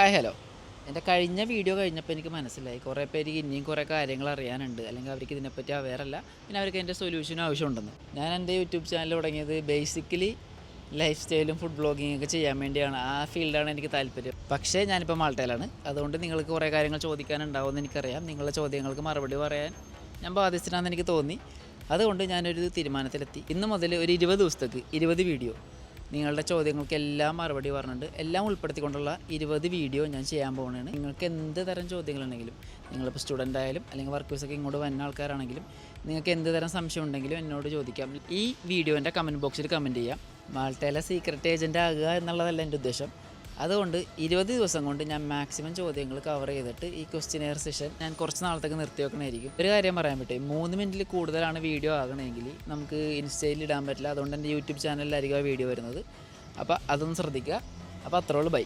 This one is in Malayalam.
Hi hello. എന്റെ കഴിഞ്ഞ വീഡിയോ കഴിഞ്ഞപ്പോൾ എനിക്ക് മനസ്സിലായി. കുറേ പേര് ഇനിയും കുറേ കാര്യങ്ങൾ അറിയാനുണ്ട്. അല്ലെങ്കിൽ അവർക്ക് ഇതിനെപ്പറ്റി അവേറല്ല പിന്നെ അവർക്ക് എന്റെ സൊല്യൂഷൻ ആവശ്യമുണ്ടെന്ന്. ഞാൻ എന്റെ യൂട്യൂബ് ചാനൽ തുടങ്ങിയത് ബേസിക്കലി ലൈഫ് സ്റ്റൈലും ഫുഡ് ബ്ലോഗിങ് ഒക്കെ ചെയ്യാൻ വേണ്ടിയാണ്. ആ ഫീൽഡാണ് എനിക്ക് താല്പര്യം. പക്ഷേ ഞാനിപ്പോൾ മാൾട്ടയിലാണ്. അതുകൊണ്ട് നിങ്ങൾക്ക് കുറേ കാര്യങ്ങൾ ചോദിക്കാനുണ്ടാവുമെന്ന് എനിക്കറിയാം. നിങ്ങളുടെ ചോദ്യങ്ങൾക്ക് മറുപടി പറയാൻ ഞാൻ ബാധിച്ചിട്ടാണെന്ന് എനിക്ക് തോന്നി. അതുകൊണ്ട് ഞാനൊരു തീരുമാനത്തിലെത്തി. ഇന്ന് മുതൽ ഒരു ഇരുപത് ദിവസത്തേക്ക് ഇരുപത് വീഡിയോ നിങ്ങളുടെ ചോദ്യങ്ങൾക്ക് എല്ലാം മറുപടി പറഞ്ഞിട്ടുണ്ട് എല്ലാം ഉൾപ്പെടുത്തിക്കൊണ്ടുള്ള ഇരുപത് വീഡിയോ ഞാൻ ചെയ്യാൻ പോകുന്നതാണ് നിങ്ങൾക്ക് എന്ത് തരം ചോദ്യങ്ങളുണ്ടെങ്കിലും നിങ്ങളിപ്പോൾ സ്റ്റുഡന്റ് ആയാലും അല്ലെങ്കിൽ വർക്കേഴ്സൊക്കെ ഇങ്ങോട്ട് വന്ന ആൾക്കാരാണെങ്കിലും നിങ്ങൾക്ക് എന്ത് തരം സംശയം ഉണ്ടെങ്കിലും എന്നോട് ചോദിക്കാം. ഈ വീഡിയോന്റെ കമന്റ് ബോക്സിൽ കമന്റ് ചെയ്യാം. മാൾട്ടയിലെ സീക്രട്ട് ഏജന്റ് ആകുക എന്നുള്ളതല്ല എന്റെ ഉദ്ദേശം. അതുകൊണ്ട് ഇരുപത് ദിവസം കൊണ്ട് ഞാൻ മാക്സിമം ചോദ്യങ്ങൾ കവർ ചെയ്തിട്ട് ഈ ക്വസ്റ്റ്യനെയർ സെഷൻ ഞാൻ കുറച്ച് നാളത്തേക്ക് നിർത്തി വെക്കണമായിരിക്കും ഒരു കാര്യം പറയാൻ പറ്റും മൂന്ന് മിനിറ്റിൽ കൂടുതലാണ് വീഡിയോ ആകണമെങ്കിൽ നമുക്ക് ഇൻസ്റ്റയിൽ ഇടാൻ പറ്റില്ല. അതുകൊണ്ട് എന്റെ യൂട്യൂബ് ചാനലിലായിരിക്കും ആ വീഡിയോ വരുന്നത്. അപ്പോൾ അതൊന്ന് ശ്രദ്ധിക്കുക. അപ്പോൾ അത്രയുള്ളൂ ബൈ